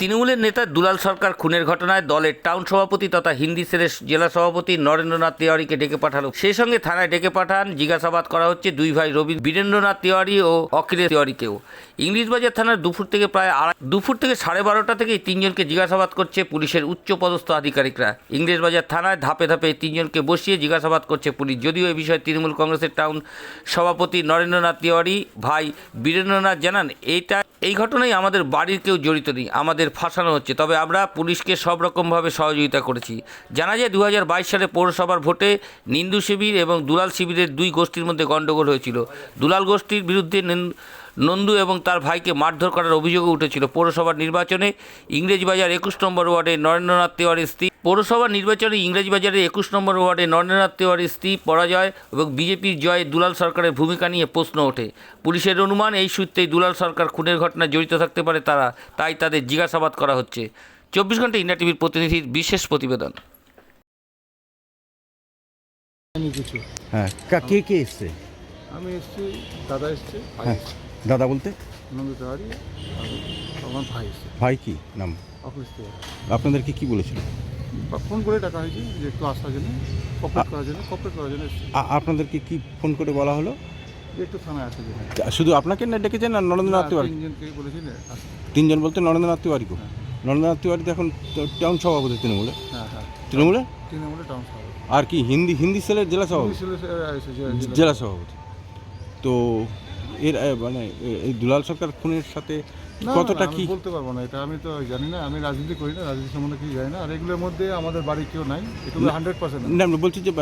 তৃণমূলের নেতা দুলাল সরকার খুনের ঘটনায় দলের টাউন সভাপতি তথা হিন্দি সেরের জেলা সভাপতি নরেন্দ্রনাথ তিওয়ারিকে ডেকে পাঠালো। সেই সঙ্গে থানায় ডেকে পাঠান, জিজ্ঞাসাবাদ করা হচ্ছে দুই ভাই রবি বীরেন্দ্রনাথ তিওয়ারি ও অখিলেশ তিওয়ারিকেও। ইংলিশবাজার থানার দুপুর থেকে প্রায় আড়াই দুপুর থেকে সাড়ে বারোটা থেকে এই তিনজনকে জিজ্ঞাসাবাদ করছে পুলিশের উচ্চপদস্থ আধিকারিকরা। ইংলিশবাজার থানায় ধাপে ধাপে তিনজনকে বসিয়ে জিজ্ঞাসাবাদ করছে পুলিশ। যদিও এই বিষয়ে তৃণমূল কংগ্রেসের টাউন সভাপতি নরেন্দ্রনাথ তিওয়ারি ভাই বীরেন্দ্রনাথ জানান, এইটা এই ঘটনায় আমাদের বাড়ির কেউ জড়িত নেই, আমাদের ফাঁসানো হচ্ছে। তবে আমরা পুলিশকে সব রকমভাবে সহযোগিতা করেছি। জানা যায় দু হাজার বাইশ সালে পৌরসভার ভোটে নিন্দু শিবির এবং দুলাল শিবিরের দুই গোষ্ঠীর মধ্যে গণ্ডগোল হয়েছিল। দুলাল গোষ্ঠীর বিরুদ্ধে নিন- নন্দু এবং তার ভাইকে মারধর করার অভিযোগও উঠেছিল। পৌরসভার নির্বাচনে ইংরেজবাজার একুশ নম্বর ওয়ার্ডে নরেন্দ্রনাথ তেওয়ারির স্ত্রী পৌরসভা নির্বাচনে ইংরেজবাজারে একুশ নম্বর ওয়ার্ডে নরেন্দ্রনাথ তেওয়ারির স্ত্রী পরাজয় এবং বিজেপির জয়ে দুলাল সরকারের ভূমিকা নিয়ে প্রশ্ন ওঠে। পুলিশের অনুমান এই সূত্রেই দুলাল সরকার খুনের ঘটনায় জড়িত থাকতে পারে তারা তাই তাদের জিজ্ঞাসাবাদ করা হচ্ছে। চব্বিশ ঘণ্টা ইন্ডিয়া টিভির প্রতিনিধির বিশেষ প্রতিবেদন। হ্যাঁ কে কে এসছে? আমি এসছি দাদা এসছে ভাই হ্যাঁ দাদা বলতে? আমার ভাই এসছে। ভাই কি? নাম? আপনাদেরকে কি বলেছিল? বা ফোন করে ডাকা হয়েছে যে একটু আসার জন্য কপারেট করার জন্য কপারেট করার জন্য এসছে। আ- আপনাদেরকে কি ফোন করে বলা হলো? যে একটু থানায় আসে জন্য শুধু আপনাকে না ডেকেছেন না নরেন্দ্রনাথ তিওয়ারি তিনজনকে বলেছি না আসতে। তিনজন বলতে নরেন্দ্রনাথ তিওয়ারিকে। নরেন্দ্রনাথ তিওয়ারি তো এখন তো- টাউন সভাপতি তৃণমূলে। হ্যাঁ হ্যাঁ। তৃণমূলে? তৃণমূলে টাউন সভাপতি। আর কি হিন্দি হিন্দি সেলের জেলা সভাপতি? জেলা সভাপতি। তো এর মানে এই দুলাল সরকার খুনের সাথে কতটা কি? বলতে পারব না এটা আমি তো জানি না আমি রাজনীতি করি না রাজনীতি সম্বন্ধে কিছু জানি না আর এগুলোর মধ্যে আমাদের বাড়ি কেউ নাই তো হান্ড্রেড পার্সেন্ট না আমরা বলছি যে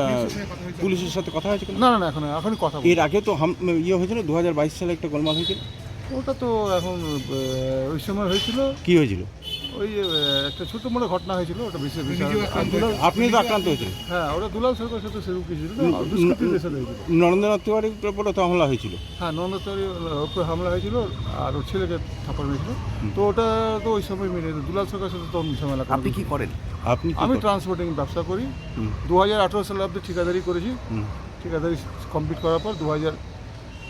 পুলিশের সাথে কথা হয়েছে। না না না এখন এখনই কথা এর আগে তো ইয়ে হয়েছিল দু হাজার বাইশ সালে একটা গোলমাল হয়েছিল। ওটা তো এখন ওই সময় হয়েছিল। কি হয়েছিল? ওই একটা ছোট মোটো ঘটনা হয়েছিল ওটা বিশেষ দুলাল- আপনি তো আক্রান্ত হয়েছিল হ্যাঁ ওটা দুলাল সরকার সাথে সেরকম কিছু ছিল দুষ্কৃতীদের সাথে হয়েছিল নরেন্দ্রনাথ তিওয়ারির উপরে তো হামলা হয়েছিল? হ্যাঁ নন্দতরি উপরে হামলা হয়েছিল আর ওর ছেলেকে থাপ্পড় মেরেছিল। তো ওটা তো ওই সময় মেরে দুলাল সরকার সাথে তো ঝামেলা আপনি কি করেন? আপনি আমি ট্রান্সপোর্টিং ব্যবসা করি। দু হাজার আঠেরো সালে অব্দি ঠিকাদারি করেছি। ঠিকাদারি কমপ্লিট করার পর দু হাজার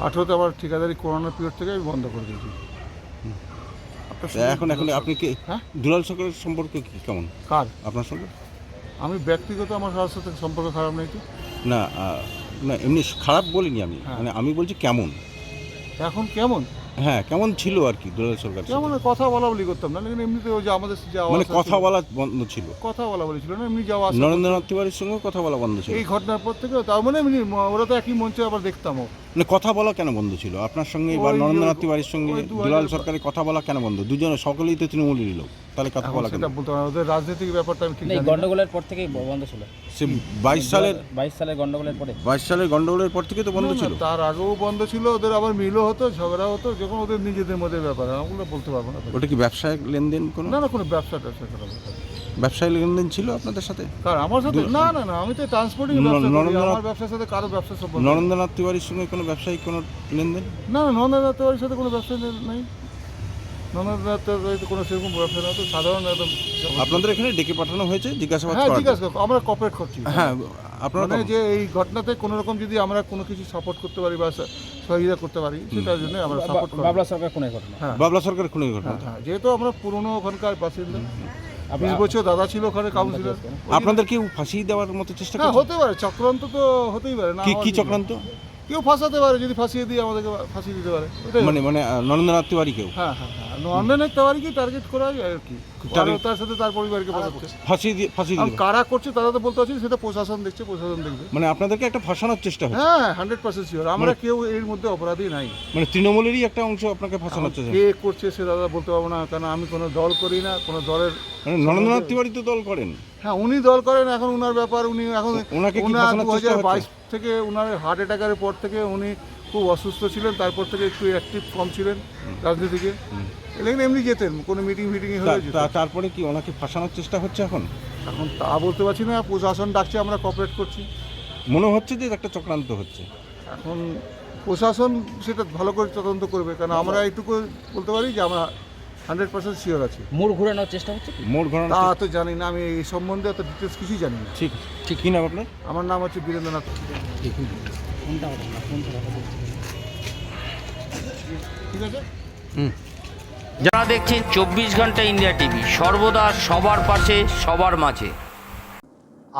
আঠেরোতে আবার ঠিকাদারি করোনার পিরিয়ড থেকে আমি বন্ধ করে দিয়েছি। এখন এখন আপনি কি হ্যাঁ? দুলাল সরকারের সম্পর্ক কি কেমন? কার? আপনার সঙ্গে? আমি ব্যক্তিগত আমার কারোর সাথে সম্পর্ক খারাপ নেই তো। না না এমনি খারাপ বলিনি আমি। হ্যাঁ। মানে আমি বলছি কেমন? এখন কেমন? হ্যাঁ কেমন ছিল আর কি দুলাল সরকার কেমন কথা বলা বলি করতাম না কিন্তু এমনিতে ওই যে আমাদের যে মানে কথা বলা বন্ধ ছিল। কথা বলা বলি ছিল না এমনি যাওয়া নরেন্দ্রনাথ তিওয়ারির সঙ্গে কথা বলা বন্ধ ছিল। এই ঘটনার পর থেকে তার মানে এমনি ওরা তো একই মঞ্চে আবার দেখতাম মানে কথা বলা কেন বন্ধ ছিল? আপনার সঙ্গে বা নরেন্দ্রনাথ তিওয়ারির সঙ্গে দুলাল সরকারের কথা বলা কেন বন্ধ? দুজনে সকলেই তো তৃণমূলেরই লোক। তাহলে কথা বলা কেন? সেটা বলতে পারব না। ওদের রাজনৈতিক ব্যাপারটা আমি ঠিক এই জানি না। গন্ডগোলের পর থেকেই ব- বন্ধ ছিল। সে বাইশ সালের বাইশ সালের গন্ডগোলের পরে। বাইশ সালের গন্ডগোলের পর থেকে তো বন্ধ না, না, ছিল। তার আগেও বন্ধ ছিল ওদের আবার মিলও হতো ঝগড়া হতো যখন ওদের নিজেদের মধ্যে ব্যাপার ওগুলো বলতে পারব না। ওটা কি ব্যবসায়িক লেনদেন কোনো? না না কোনো ব্যবসা ট্যাবসা করা ব্যাপার না। ব্যবসায়িক লেনদেন ছিল আপনাদের সাথে? কার আমার সাথে? না না না আমি তো ট্রান্সপোর্টিং ন- ব্যবসা করি। নরেন্দ্রনাথ- আমার ব্যবসার সাথে কারও ব্যবসা সম্পর্ক নেই। নরেন্দ্রনাথ তিওয়ারির সঙ্গে কোনো ব্যবসায়িক কোনো লেনদেন? না না নন্দানাথ তেওয়ারির সাথে কোনো ব্যবসা নেই। তেওয়ারিতে কোনো সেরকম ব্যবসা না তো সাধারণ একদম আপনাদের এখানে ডেকে পাঠানো হয়েছে জিজ্ঞাসাবাদ হ্যাঁ জিজ্ঞাসা আমরা কপারেট করছি। হ্যাঁ আপনারা মানে যে এই ঘটনাতে কোনো রকম যদি আমরা কোনো কিছু সাপোর্ট করতে পারি বা সহযোগিতা করতে পারি সেটার জন্য আমরা সাপোর্ট করি বাবলা সরকার খুনের ঘটনা? হ্যাঁ। বাবলা সরকার খুনের ঘটনা? হ্যাঁ, হ্যাঁ, যেহেতু আমরা পুরনো ওখানকার বাসিন্দা বিশ বছর দাদা ছিল ওখানে কাউন্সিলর আপনাদের কেউ ফাঁসিয়ে দেওয়ার মতো চেষ্টা হ্যাঁ হতে পারে চক্রান্ত তো হতেই পারে না কি কি। চক্রান্ত? কেউ ফাঁসাতে পারে যদি ফাঁসিয়ে দিয়ে আমাদেরকে ফাঁসিয়ে দিতে পারে। মানে মানে নরেন্দ্রনাথ তিওয়ারি কেউ? হ্যাঁ হ্যাঁ হ্যাঁ। নন্দনের তেওয়ারিকে টার্গেট করা হয় আর কি। তার সাথে তার পরিবারকে ফাঁসিয়ে দিয়ে ফাঁসিয়ে দিল কারা করছে তারা তো বলতে পারছি সেটা প্রশাসন দেখছে প্রশাসন দেখবে। মানে আপনাদেরকে একটা ফাঁসানোর চেষ্টা হচ্ছে? হ্যাঁ হান্ড্রেড পার্সেন্ট শিওর আমরা কেউ এর মধ্যে অপরাধী নাই। মানে তৃণমূলেরই একটা অংশ আপনাকে ফাঁসানোর চেষ্টা কে করছে সে দাদা বলতে পারব না কারণ আমি কোনো দল করি না কোনো দলের মানে নরেন্দ্রনাথ তিওয়ারি তো দল করেন। হ্যাঁ উনি দল করেন এখন উনার ব্যাপার উনি এখন ওনাকে উনার দু হাজার বাইশ থেকে উনার হার্ট অ্যাটাকের পর থেকে উনি খুব অসুস্থ ছিলেন তারপর থেকে একটু অ্যাক্টিভ কম ছিলেন রাজনীতিকে। লেকিন এমনি যেতেন কোনো মিটিং ফিটিং তা- তারপরে কি ওনাকে ফাঁসানোর চেষ্টা হচ্ছে এখন? এখন তা বলতে পারছি না প্রশাসন ডাকছে আমরা কপারেট করছি। মনে হচ্ছে যে একটা চক্রান্ত হচ্ছে? এখন প্রশাসন সেটা ভালো করে তদন্ত করবে কারণ আমরা এইটুকু বলতে পারি যে আমরা হান্ড্রেড পার্সেন্ট শিওর আছি। মোড় ঘোরানোর চেষ্টা হচ্ছে কি? মোড় ঘোরানো তা তো জানি না আমি এই সম্বন্ধে অত ডিটেলস কিছুই জানি না। ঠিক ঠিক। কি নাম আপনার? আমার নাম হচ্ছে বীরেন্দ্রনাথ। কোনটা হবে না কোনটা হবে ঠিক আছে? হুম। যারা দেখছেন চব্বিশ ঘণ্টা ইন্ডিয়া টিভি সর্বদা সবার পাশে সবার মাঝে।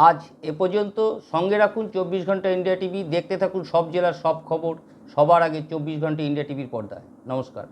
আজ এ পর্যন্ত সঙ্গে রাখুন চব্বিশ ঘণ্টা ইন্ডিয়া টিভি দেখতে থাকুন সব জেলার সব খবর সবার আগে চব্বিশ ঘণ্টা ইন্ডিয়া টিভির পর্দায়। নমস্কার।